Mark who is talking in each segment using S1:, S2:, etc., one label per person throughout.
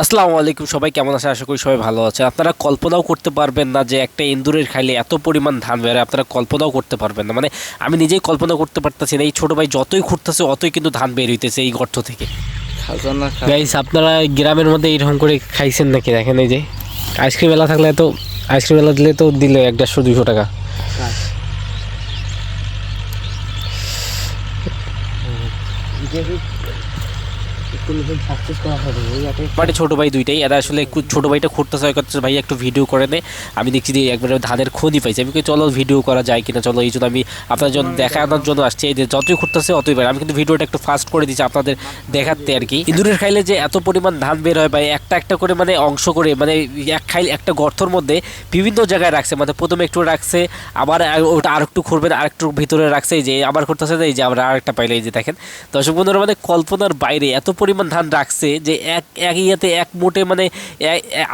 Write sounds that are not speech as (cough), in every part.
S1: আসসালামু আলাইকুম সবাই কেমন আছে আশা করি সবাই ভালো আছে আপনারা কল্পনাও করতে পারবেন না যে একটা ইন্দুরের খাইলে এত পরিমাণ ধান বেরোয় আপনারা কল্পনাও করতে পারবেন না। মানে আমি নিজেই কল্পনা করতে পারতেছি না এই ছোটো ভাই যতই ঘুরতেছে অতই কিন্তু ধান বের হইতেছে এই গর্ত থেকে। গাইস আপনারা গ্রামের মধ্যে এইরকম করে খাইছেন নাকি? দেখেন এই যে আইসক্রিম এলা থাকলে তো আইসক্রিম এলা দিলে তো দিল এক দেড়শো দুশো টাকা।
S2: যাতে
S1: মানে ছোটো ভাই দুইটাই, এরা আসলে ছোটো ভাইটা খুঁড়তেছে, হয় করতেছে ভাই একটু ভিডিও করে নে। আমি দেখছি যে একবারে ধানের খোঁজই পাইছি। আমি চলো ভিডিও করা যায় কিনা, চলো এই জন্য আমি আপনার জন্য দেখানোর জন্য আসছি। এই যে যতই খুঁড়তেছে, অতই বের আমি কিন্তু ভিডিওটা একটু ফাস্ট করে দিচ্ছি আপনাদের দেখাতে আর কি। ইঁদুরের খাইলে যে এত পরিমাণ ধান বের হয়, ভাই, একটা একটা করে মানে অংশ করে মানে এক খাইলে একটা গর্তর মধ্যে বিভিন্ন জায়গায় রাখছে। মানে প্রথমে একটু রাখছে, আবার ওটা আর একটু খুঁড়বেন আর একটু ভিতরে রাখছে। এই যে, আবার করতেছে এই যে আমরা আর একটা পাইলে, এই যে দেখেন। দর্শক বন্ধুরা মানে কল্পনার বাইরে এত পরিমাণ ধান রাখছে যে এক এক ইয়েতে এক মোটে মানে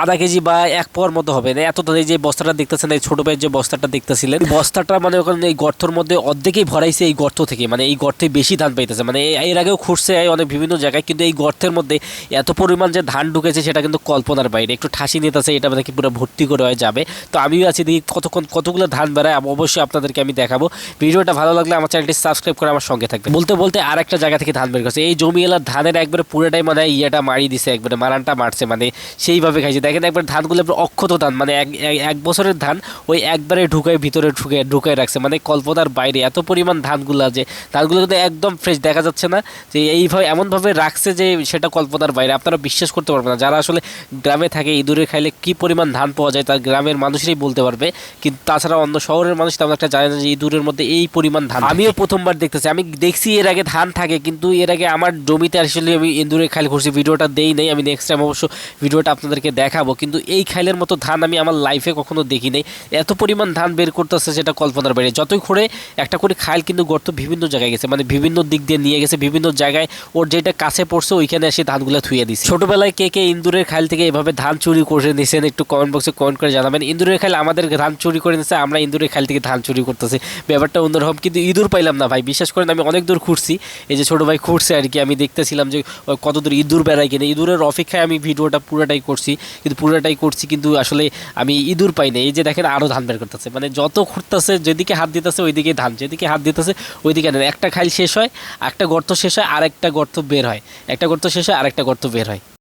S1: আধা কেজি বা এক পর মতো হবে। না এত এই যে বস্তাটা দেখতেছেন এই ছোট ভাইয়ের যে বস্তাটা দেখতেছিলেন (laughs) বস্তাটা মানে ওখানে এই গর্তর মধ্যে অর্ধেকই ভরাইছে এই গর্ত থেকে। মানে এই গর্তে বেশি ধান পাইতেছে। মানে এর আগেও খুঁড়ছে অনেক বিভিন্ন জায়গায় কিন্তু এই গর্তের মধ্যে এত পরিমাণ যে ধান ঢুকেছে সেটা কিন্তু কল্পনার বাইরে। একটু ঠাসি নিতেছে এটা মানে কি পুরো ভর্তি করে হয়ে যাবে। তো আমিও আছি দেখি কতক্ষণ কতগুলো ধান বেড়ায় অবশ্যই আপনাদেরকে আমি দেখাবো। ভিডিওটা ভালো লাগলে আমার চ্যানেলটি সাবস্ক্রাইব করে আমার সঙ্গে থাকবে বলতে বলতে আর একটা জায়গা থেকে ধান বের করছে। এই জমি এলার ধানের একবারে পুরোটাই মানে ইয়েটা মারি দিছে, একবারে মারানটা মারছে মানে সেইভাবে খাইছে। দেখেন একবার ধানগুলো একবার অক্ষত ধান মানে এক, এক- বছরের ধান ওই একবারে ঢুকায় ভিতরে ঢুকে, ঢুকায় রাখছে। মানে কল্পনার বাইরে এত পরিমাণ ধানগুলো যে, ধানগুলো কিন্তু একদম ফ্রেশ দেখা যাচ্ছে না। যে এইভাবে এমনভাবে রাখছে যে সেটা কল্পনার বাইরে। আপনারা বিশ্বাস করতে পারবেন না। যারা আসলে গ্রামে থাকে, ইঁদুরে খাইলে কি পরিমাণ ধান পাওয়া যায় তার গ্রামের মানুষরাই বলতে পারবে। কিন্তু তাছাড়া অন্য শহরের মানুষ তেমন একটা জানে না যে ইঁদুরের মধ্যে এই পরিমাণ ধান আমিও প্রথমবার দেখতেছি। আমি দেখছি এর আগে ধান থাকে, কিন্তু এর আগে আমার জমিতে আসলে আমি ইঁদুরের খাইল ঘুরছি, ভিডিওটা দেই নাই, আমি নেক্সট টাইম অবশ্য ভিডিওটা আপনাদেরকে দেখাবো। কিন্তু এই খাইলের মতো ধান আমি আমার লাইফে কখনো দেখি নাই। এত পরিমাণ ধান বের করতেছে সেটা কল্পনার বাইরে। যতই করে একটা করে খাইল কিন্তু গর্ত বিভিন্ন জায়গায় গেছে মানে বিভিন্ন দিক দিয়ে নিয়ে গেছে, বিভিন্ন জায়গায় ওর যেটা কাছে পড়ছে, ওইখানে এসে ধানগুলো থুয়ে দিচ্ছে ছোটবেলায় কে কে ইন্দুরের খাইল থেকে এভাবে ধান চুরি করে নিয়েছেন একটু কমেন্ট বক্সে কমেন্ট করে জানাবেন। ইন্দুরের খাইল আমাদের ধান চুরি করে নিচ্ছে আমরা ইন্দুরের খাইল থেকে ধান চুরি করতেছি। ব্যাপারটা অন্যরকম, কিন্তু ইঁদুর পাইলাম না ভাই, বিশ্বাস করেন আমি অনেক দূর ঘুরছি। এই যে ছোট ভাই ঘুরছে আর কি, আমি দেখতেছিলাম যে কত দূর ইঁদুর বেড়ায় কিনা। ইঁদুরের অপেক্ষায় আমি ভিডিওটা পুরোটাই করছি, কিন্তু পুরোটাই করছি, কিন্তু আসলে আমি ইঁদুর পাই না এই যে দেখেন আরও ধান বের করতেছে। মানে যত খুঁড়তেছে, যেদিকে হাত দিতেছে, ওইদিকে ধান। যেদিকে হাত দিতেছে, ওইদিকে একটা খাইল শেষ হয়, একটা গর্ত শেষ হয় আর একটা গর্ত বের হয়। একটা গর্ত শেষ হয় আর একটা গর্ত বের হয়।